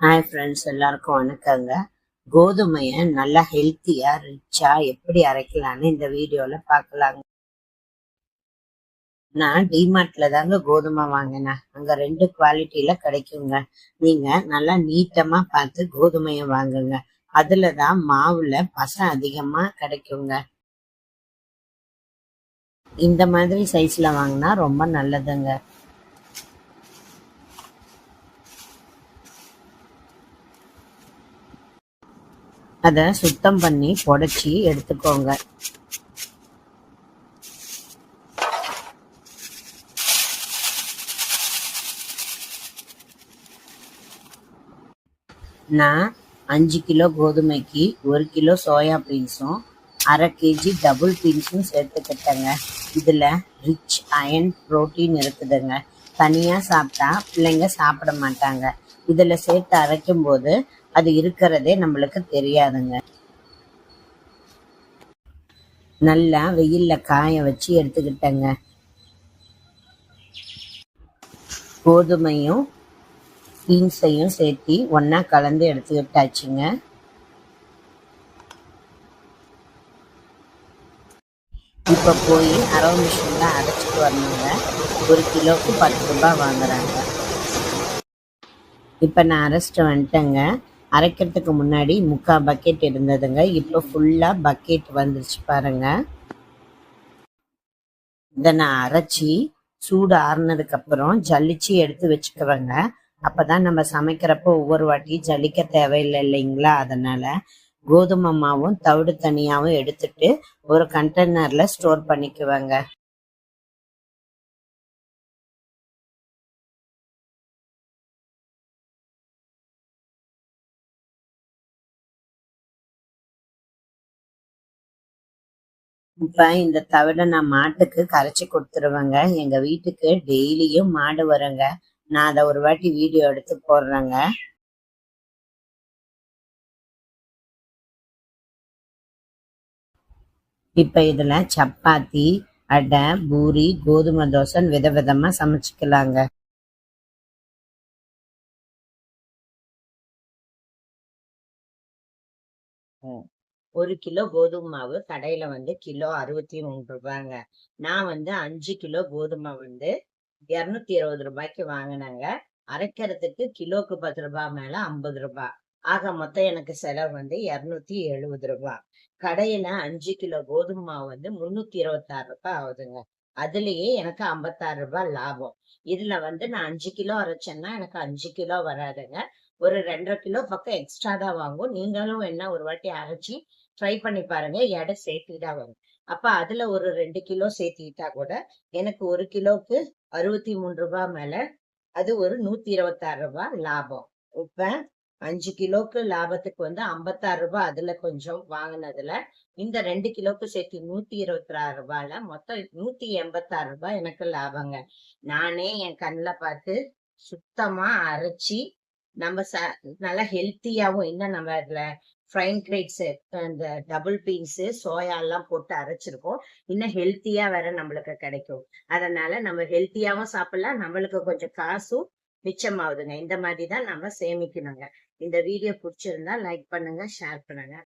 Hi friends எல்லாருக்கும் வணக்கங்க. கோதுமையை நல்லா ஹெல்த்தியா ரிச்சா எப்படி அரைக்கலான்னு இந்த வீடியோல பார்க்கலாங்க. நான் டிமார்ட்ல தாங்க கோதுமை வாங்கினேன் அங்க ரெண்டு குவாலிட்டியில கிடைக்குங்க. நீங்க நல்லா நீட்டமா பார்த்து கோதுமையை வாங்குங்க. அதில் தான் மாவில் பசம் அதிகமாக கிடைக்குங்க. இந்த மாதிரி சைஸ்ல வாங்கினா ரொம்ப நல்லதுங்க. அதை சுத்தம் பண்ணி புடச்சி எடுத்துக்கோங்க. நான் அஞ்சு கிலோ கோதுமைக்கு ஒரு கிலோ சோயா பீன்ஸும் அரை கேஜி டபுள் பீன்ஸும் சேர்த்துக்கிட்டேங்க. இதில் ரிச் அயன் ப்ரோட்டீன் இருக்குதுங்க. தனியாக சாப்பிட்டா பிள்ளைங்க சாப்பிட மாட்டாங்க. இதில் சேர்த்து அரைக்கும் போது அது இருக்கிறதே நம்மளுக்கு தெரியாதுங்க. நல்லா வெயில்ல காய வச்சு எடுத்துக்கிட்டேங்க. கோதுமையும் பீன்ஸையும் சேர்த்து ஒன்றா கலந்து எடுத்துக்கிட்டாச்சுங்க. இப்போ போய் அரவு மிஷினில் அரைச்சிட்டு வரணுங்க. ஒரு கிலோவுக்கு பத்து ரூபாய் வாங்குறாங்க. இப்போ நான் அரைச்சிட்டு வந்துட்டேங்க. அரைக்கிறதுக்கு முன்னாடி முக்கால் பக்கெட் இருந்ததுங்க. இப்போ ஃபுல்லாக பக்கெட் வந்துருச்சு பாருங்க. இதை நான் அரைச்சி சூடு ஆறுனதுக்கப்புறம் ஜல்லிச்சு எடுத்து வச்சுக்குவேங்க. அப்பதான் நம்ம சமைக்கிறப்போ ஒவ்வொரு வாட்டியும் ஜல்லிக்க தேவையில்லை இல்லைங்களா? அதனால் கோதுமை மாவும் தவிடு தனியாகவும் எடுத்துட்டு ஒரு கண்டெய்னரில் ஸ்டோர் பண்ணிக்குவேங்க. இப்ப இந்த தவிட நான் மாட்டுக்கு கரைச்சி கொடுத்துருவேங்க. எங்க வீட்டுக்கு டெய்லியும் மாடு வருங்க. நான் அதை ஒரு வாட்டி வீடியோ எடுத்து போடுறேங்க. இப்ப இதுல சப்பாத்தி அடை பூரி கோதுமை தோசை விதவிதமா சமைச்சுக்கலாங்க. ஒரு கிலோ கோதுமை மாவு கடையில வந்து கிலோ அறுபத்தி மூணு ரூபாங்க. நான் வந்து அஞ்சு கிலோ கோதுமை வந்து இரநூத்தி இருபது ரூபாய்க்கு வாங்கினாங்க. அரைக்கிறதுக்கு கிலோக்கு பத்து ரூபாய் மேல ஐம்பது ரூபாய் ஆக மொத்தம் எனக்கு செலவு வந்து இருநூத்தி எழுபது ரூபாய் கடையில அஞ்சு கிலோ கோதுமை மாவு வந்து முன்னூத்தி இருபத்தாறு ரூபாய் ஆகுதுங்க. அதுலயே எனக்கு ஐம்பத்தாறு ரூபாய் லாபம். இதுல வந்து நான் அஞ்சு கிலோ அரைச்சேன்னா எனக்கு அஞ்சு கிலோ வராதுங்க. ஒரு ரெண்டரை கிலோ பக்கம் எக்ஸ்ட்ரா தான் வாங்கும். நீங்களும் என்ன ஒரு வாட்டி அரைச்சி ட்ரை பண்ணி பாருங்க. எடை சேர்த்துட்டா வரும். அப்ப அதுல ஒரு ரெண்டு கிலோ சேர்த்திட்டா கூட எனக்கு ஒரு கிலோக்கு அறுபத்தி மூணு ரூபாய் மேல அது ஒரு நூத்தி இருபத்தாறு ரூபாய் லாபம். இப்ப அஞ்சு கிலோக்கு லாபத்துக்கு வந்து ஐம்பத்தாறு ரூபாய் அதுல கொஞ்சம் வாங்கினதுல இந்த ரெண்டு கிலோக்கு சேர்த்து நூத்தி இருபத்தி ஆறு ரூபாயில மொத்தம் நூத்தி எண்பத்தாறு ரூபாய் எனக்கு லாபங்க. நானே என் கண்ணில் பார்த்து சுத்தமா அரைச்சி நம்ம ச நல்லா ஹெல்த்தியாவும் இன்னும் நம்ம அதில் ஃப்ரைன் கிரேட்ஸ் இந்த டபுள் பீன்ஸ் சோயா எல்லாம் போட்டு அரைச்சிருக்கோம். இன்னும் ஹெல்த்தியா வேற நம்மளுக்கு கிடைக்கும். அதனால நம்ம ஹெல்த்தியாவும் சாப்பிடலாம். நம்மளுக்கு கொஞ்சம் காசும் மிச்சமாகுதுங்க. இந்த மாதிரி தான் நம்ம சேமிக்கணுங்க. இந்த வீடியோ பிடிச்சிருந்தா லைக் பண்ணுங்க ஷேர் பண்ணுங்க.